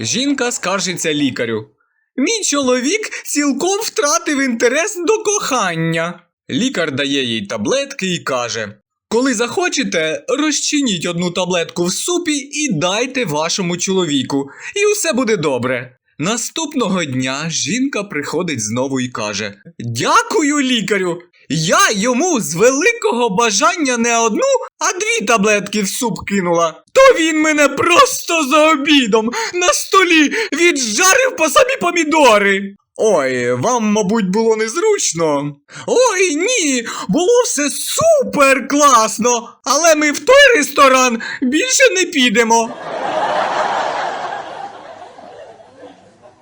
Жінка скаржиться лікарю. Мій чоловік цілком втратив інтерес до кохання. Лікар дає їй таблетки і каже: Коли захочете, розчиніть одну таблетку в супі і дайте вашому чоловіку, і усе буде добре. Наступного дня жінка приходить знову і каже: Дякую, лікарю! Я йому з великого бажання не одну, а дві таблетки в суп кинула. То він мене просто за обідом на столі віджарив по самі помідори. Ой, вам, мабуть, було незручно. Ой, ні, було все супер класно, але ми в той ресторан більше не підемо.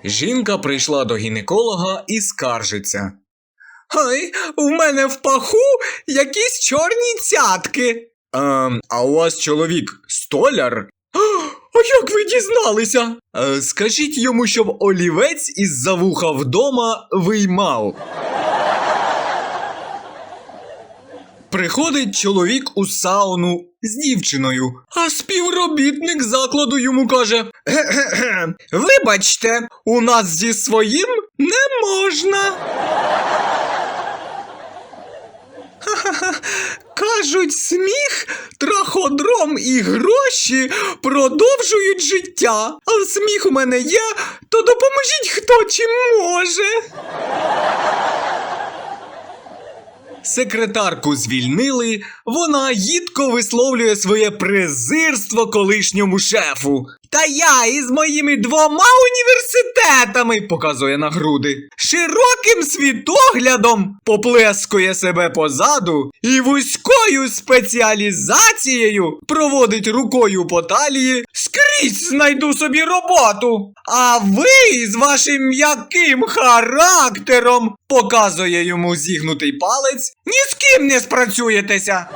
Жінка прийшла до гінеколога і скаржиться. Ой, в мене в паху якісь чорні цятки. Ем, а у вас чоловік столяр? А як ви дізналися? Е, скажіть йому, щоб олівець із за вуха вдома виймав. Приходить чоловік у сауну з дівчиною, а співробітник закладу йому каже: «Кхе-кхе, Вибачте, у нас зі своїм не можна. Ха-ха-ха. Кажуть, сміх, траходром і гроші продовжують життя. А сміх у мене є, то допоможіть хто чим може. Секретарку звільнили, вона їдко висловлює своє презирство колишньому шефу. Та я із моїми двома університетами показує на груди, широким світоглядом поплескує себе позаду і вузькою спеціалізацією проводить рукою по талії скрізь знайду собі роботу. А ви з вашим м'яким характером показує йому зігнутий палець, ні з ким не спрацюєтеся.